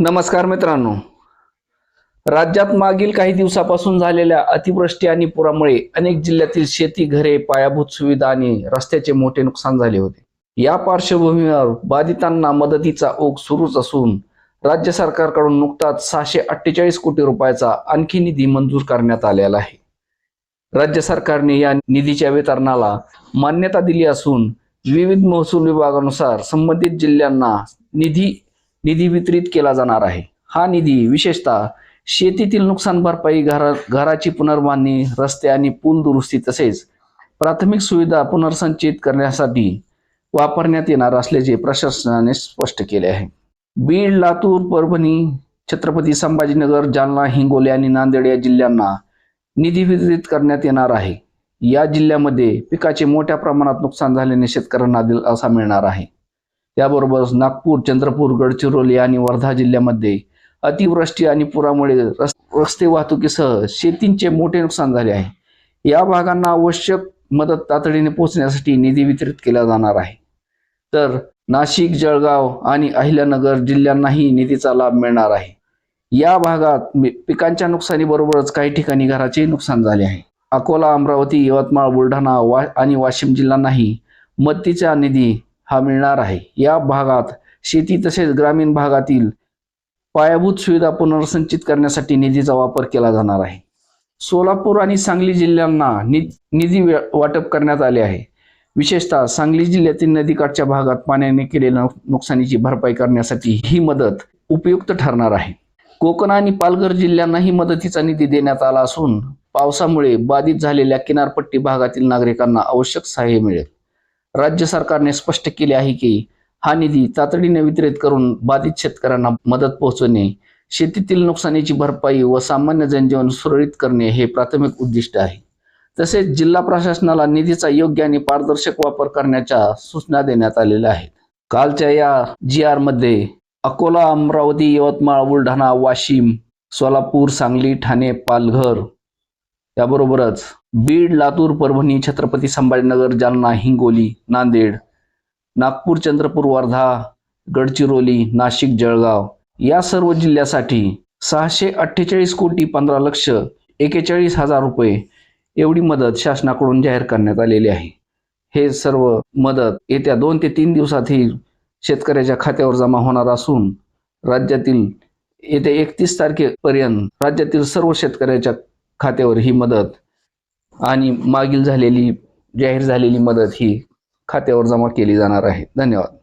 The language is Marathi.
नमस्कार मित्रांनो. राज्यात मागील काही दिवसापासून झालेल्या अतिवृष्टी आणि पुरामुळे अनेक जिल्ह्यातील शेती घरे पायाभूत सुविधा आणि रस्त्याचे मोठे नुकसान झाले होते. या पार्श्वभूमीवर बाधितांना मदतीचा ओघ सुरूच असून राज्य सरकारकडून नुकताच सहाशे अठ्ठेचाळीस कोटी रुपयाचा आणखी निधी मंजूर करण्यात आलेला आहे. राज्य सरकारने या निधीच्या वितरणाला मान्यता दिली असून विविध महसूल विभागानुसार संबंधित जिल्ह्यांना निधी निधी वितरित केला जाणार आहे. हा निधी विशेषतः शेतीतील नुकसान भरपाई घरा घराची पुनर्बांधणी रस्ते आणि पूल दुरुस्ती तसेच प्राथमिक सुविधा पुनर्संचित करण्यासाठी वापरण्यात येणार असल्याचे प्रशासनाने स्पष्ट केले आहे. बीड लातूर परभणी छत्रपती संभाजीनगर जालना हिंगोली आणि नांदेड या जिल्ह्यांना निधी वितरित करण्यात येणार आहे. या जिल्ह्यामध्ये पिकाचे मोठ्या प्रमाणात नुकसान झाल्याने शेतकऱ्यांना दिलासा मिळणार आहे. त्याबरोबरच नागपूर चंद्रपूर गडचिरोली आणि वर्धा जिल्ह्यामध्ये अतिवृष्टी आणि पुरामुळे रस्ते वाहतुकीसह शेतींचे मोठे नुकसान झाले आहे. या भागांना आवश्यक मदत तातडीने पोहोचण्यासाठी निधी वितरित केला जाणार आहे. तर नाशिक जळगाव आणि अहिल्यानगर जिल्ह्यांनाही निधीचा लाभ मिळणार आहे. या भागात पिकांच्या नुकसानीबरोबरच काही ठिकाणी घराचे नुकसान झाले आहे. अकोला अमरावती यवतमाळ बुलढाणा वा आणि वाशिम जिल्ह्यांनाही मदतीचा निधी हा मिळणार आहे. या भागात शेती तसेच ग्रामीण भागातील पायाभूत सुविधा पुनर्संचित करण्यासाठी निधीचा वापर केला जाणार आहे. सोलापूर आणि सांगली जिल्ह्यांना नि- निधी वाटप करण्यात आले आहे. विशेषतः सांगली जिल्ह्यातील नदीकाठच्या भागात पाण्याने केलेल्या नुकसानीची भरपाई करण्यासाठी ही मदत उपयुक्त ठरणार आहे. कोकण आणि पालघर जिल्ह्यांनाही मदतीचा निधी देण्यात आला असून पावसामुळे बाधित झालेल्या किनारपट्टी भागातील नागरिकांना आवश्यक सहाय्य मिळेल. राज्य सरकारने स्पष्ट केले आहे की हा निधी तातडीने वितरित करून बाधित शेतकऱ्यांना मदत पोहोचवणे शेतीतील नुकसानीची भरपाई व सामान्य जनजीवन सुरळीत करणे हे प्राथमिक उद्दिष्ट आहे. तसेच जिल्हा प्रशासनाला निधीचा योग्य आणि पारदर्शक वापर करण्याच्या सूचना देण्यात आलेल्या आहेत. कालच्या या जी आरमध्ये अकोला अमरावती यवतमाळ बुलढाणा वाशिम सोलापूर सांगली ठाणे पालघर त्याबरोबरच बीड लातूर परभणी छत्रपती संभाजीनगर जालना हिंगोली नांदेड नागपूर चंद्रपूर वर्धा गडचिरोली नाशिक जळगाव या सर्व जिल्ह्यासाठी सहाशे अठ्ठेचाळीस कोटी पंधरा लक्ष एकेचाळीस हजार रुपये एवढी मदत शासनाकडून जाहीर करण्यात आलेली आहे. हे सर्व मदत येत्या दोन ते तीन दिवसात ही शेतकऱ्याच्या खात्यावर जमा होणार असून राज्यातील येत्या एकतीस तारखेपर्यंत राज्यातील सर्व शेतकऱ्याच्या खात्यावर ही मदत आणि मागील झालेली जाहीर झालेली मदत ही खात्यावर जमा केली जाणार आहे. धन्यवाद.